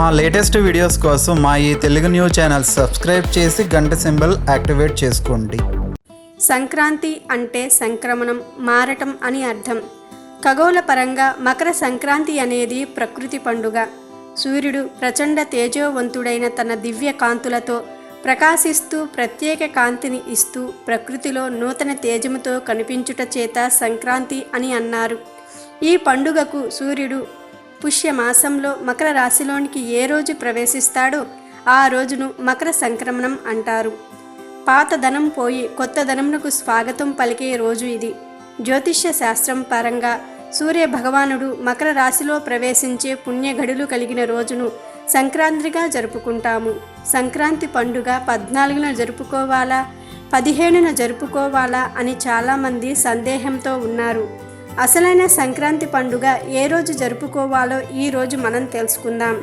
మా latest videos కోసం మా ఈ తెలుగు న్యూస్ ఛానల్ సబ్స్క్రైబ్ చేసి గంట సింబల్ యాక్టివేట్ చేసుకోండి. సంక్రాంతి అంటే సంక్రమణం మారటం అని అర్థం. ఖగోళ పరంగా మకర సంక్రాంతి అనేది ప్రకృతి పండుగ. సూర్యుడు ప్రచండ తేజోవంతుడైన తన దివ్య కాంతులతో ప్రకాశిస్తూ ప్రత్యేక కాంతిని ఇస్తూ ప్రకృతిలో నూతన తేజముతో కనిపించుట చేత సంక్రాంతి అని అన్నారు. ఈ పండుగకు సూర్యుడు పుష్యమాసంలో మకర రాశిలోనికి ఏ రోజు ప్రవేశిస్తాడో ఆ రోజును మకర సంక్రమణం అంటారు. పాత ధనం పోయి కొత్త ధనమునకు స్వాగతం పలికే రోజు ఇది. జ్యోతిష్య శాస్త్రం పరంగా సూర్య భగవానుడు మకర రాశిలో ప్రవేశించే పుణ్యగడులు కలిగిన రోజును సంక్రాంతిగా జరుపుకుంటాము. సంక్రాంతి పండుగ పద్నాలుగున జరుపుకోవాలా? పదిహేనున జరుపుకోవాలా? అని చాలామంది సందేహంతో ఉన్నారు. అసలైన సంక్రాంతి పండుగ ఏ రోజు జరుపుకోవాలో ఈ రోజు మనం తెలుసుకుందాం.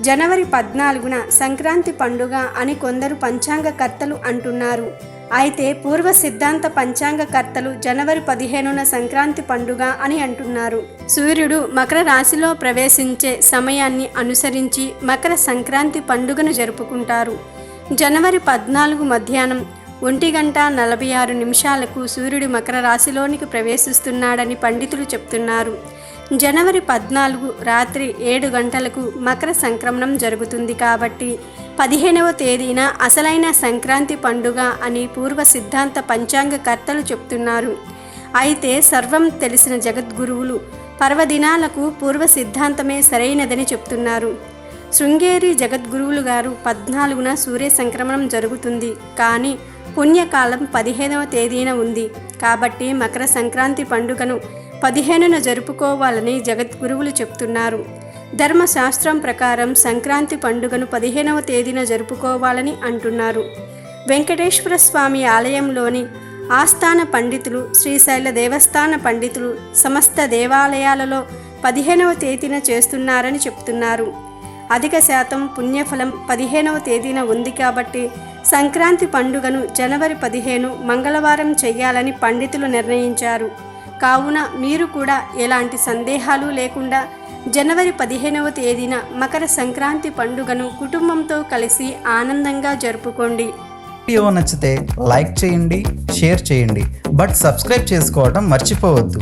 జనవరి పద్నాలుగున సంక్రాంతి పండుగ అని కొందరు పంచాంగకర్తలు అంటున్నారు. అయితే పూర్వ సిద్ధాంత పంచాంగకర్తలు జనవరి పదిహేనున సంక్రాంతి పండుగ అని అంటున్నారు. సూర్యుడు మకర రాశిలో ప్రవేశించే సమయాన్ని అనుసరించి మకర సంక్రాంతి పండుగను జరుపుకుంటారు. జనవరి పద్నాలుగు మధ్యాహ్నం ఒంటి గంట నలభై ఆరు నిమిషాలకు సూర్యుడు మకర రాశిలోనికి ప్రవేశిస్తున్నాడని పండితులు చెప్తున్నారు. జనవరి పద్నాలుగు రాత్రి ఏడు గంటలకు మకర సంక్రమణం జరుగుతుంది కాబట్టి పదిహేనవ తేదీన అసలైన సంక్రాంతి పండుగ అని పూర్వ సిద్ధాంత పంచాంగకర్తలు చెప్తున్నారు. అయితే సర్వం తెలిసిన జగద్గురువులు పర్వదినాలకు పూర్వ సిద్ధాంతమే సరైనదని చెప్తున్నారు. శృంగేరి జగద్గురువులు గారు పద్నాలుగున సూర్య సంక్రమణం జరుగుతుంది. కానీ పుణ్యకాలం పదిహేనవ తేదీన ఉంది. కాబట్టి మకర సంక్రాంతి పండుగను పదిహేనున జరుపుకోవాలని జగద్గురువులు చెప్తున్నారు. ధర్మశాస్త్రం ప్రకారం సంక్రాంతి పండుగను పదిహేనవ తేదీన జరుపుకోవాలని అంటున్నారు. వెంకటేశ్వర స్వామి ఆలయంలోని ఆస్థాన పండితులు శ్రీశైల దేవస్థాన పండితులు సమస్త దేవాలయాలలో పదిహేనవ తేదీన చేస్తున్నారని చెప్తున్నారు. అధిక శాతం పుణ్యఫలం పదిహేనవ తేదీన ఉంది కాబట్టి సంక్రాంతి పండుగను జనవరి పదిహేను మంగళవారం చేయాలని పండితులు నిర్ణయించారు. కావున మీరు కూడా ఎలాంటి సందేహాలు లేకుండా జనవరి పదిహేనవ తేదీన మకర సంక్రాంతి పండుగను కుటుంబంతో కలిసి ఆనందంగా జరుపుకోండి. వీడియో నచ్చితే లైక్ చేయండి షేర్ చేయండి. బట్ సబ్స్క్రైబ్ చేసుకోవడం మర్చిపోవద్దు.